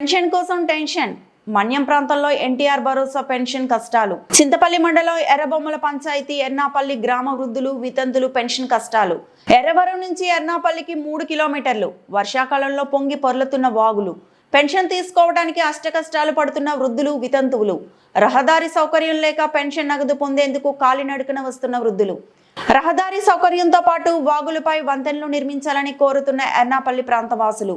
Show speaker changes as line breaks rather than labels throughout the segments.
Pension కోసం tension. మన్యం ప్రాంతంలో ఎన్టీఆర్ భరోసా pension కష్టాలు. చింతపల్లి మండలం ఎర్రబొమ్మల పంచాయతీ ఎర్నాపల్లి గ్రామ వృద్ధులు వితంతులు పెన్షన్ కష్టాలు. ఎర్రవరం నుంచి ఎర్నాపల్లికి మూడు కిలోమీటర్లు. వర్షాకాలంలో పొంగి పొర్లుతున్న వాగులు. పెన్షన్ తీసుకోవడానికి అష్టకష్టాలు పడుతున్న వృద్ధులు వితంతువులు. రహదారి సౌకర్యం లేక పెన్షన్ నగదు పొందేందుకు కాలినడకన వస్తున్న వృద్ధులు. రహదారి సౌకర్యంతో పాటు వాగులపై వంతెనలు నిర్మించాలని కోరుతున్న ఎర్నాపల్లి ప్రాంతవాసులు.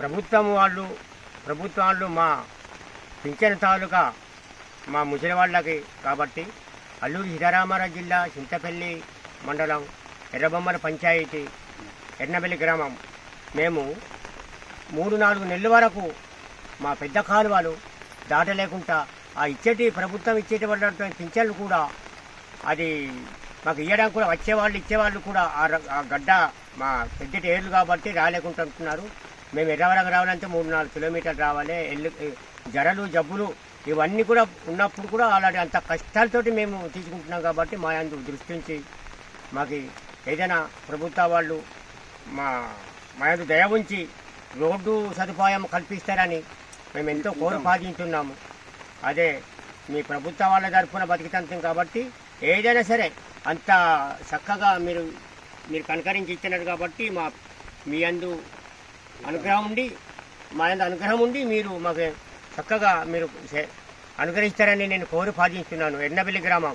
ప్రభుత్వం వాళ్ళు ప్రభుత్వం వాళ్ళు మా పింఛన్ తాలూకా మా ముసలి వాళ్ళకి కాబట్టి అల్లూరి సీతారామారావు జిల్లా చింతపల్లి మండలం ఎర్రబొమ్మల పంచాయతీ ఎర్నబెల్లి గ్రామం. మేము మూడు నాలుగు నెలల వరకు మా పెద్ద కాలువలు దాటలేకుండా ఆ ఇచ్చేటి ప్రభుత్వం ఇచ్చేటువంటి పింఛన్లు కూడా అది మాకు ఇవ్వడానికి కూడా వచ్చేవాళ్ళు ఇచ్చేవాళ్ళు కూడా ఆ ఆ గడ్డ మా పెద్దటి ఏళ్ళు కాబట్టి రాలేకుంటున్నారు మేము ఎర్రవరకు రావాలంటే మూడు నాలుగు కిలోమీటర్లు రావాలి. ఎల్లు జరలు జబ్బులు ఇవన్నీ కూడా ఉన్నప్పుడు కూడా అలాంటి అంత కష్టాలతోటి మేము తీసుకుంటున్నాం కాబట్టి మా అందు దృష్టించి మాకు ఏదైనా ప్రభుత్వ వాళ్ళు మా మా యొక్క దయ ఉంచి రోడ్డు సదుపాయం కల్పిస్తారని మేము ఎంతో కోరపాదించున్నాము అదే మీ ప్రభుత్వ వాళ్ళ తరఫున బతికితంతం కాబట్టి ఏదైనా సరే అంత చక్కగా మీరు మీరు కనకరించి ఇచ్చినారు కాబట్టి మా మీ అందు అనుగ్రహం ఉండి మా అనుగ్రహం ఉండి మీరు మాకు చక్కగా మీరు అనుగ్రహిస్తారని నేను కోరి పాటిస్తున్నాను. ఎన్నబెల్లి గ్రామం.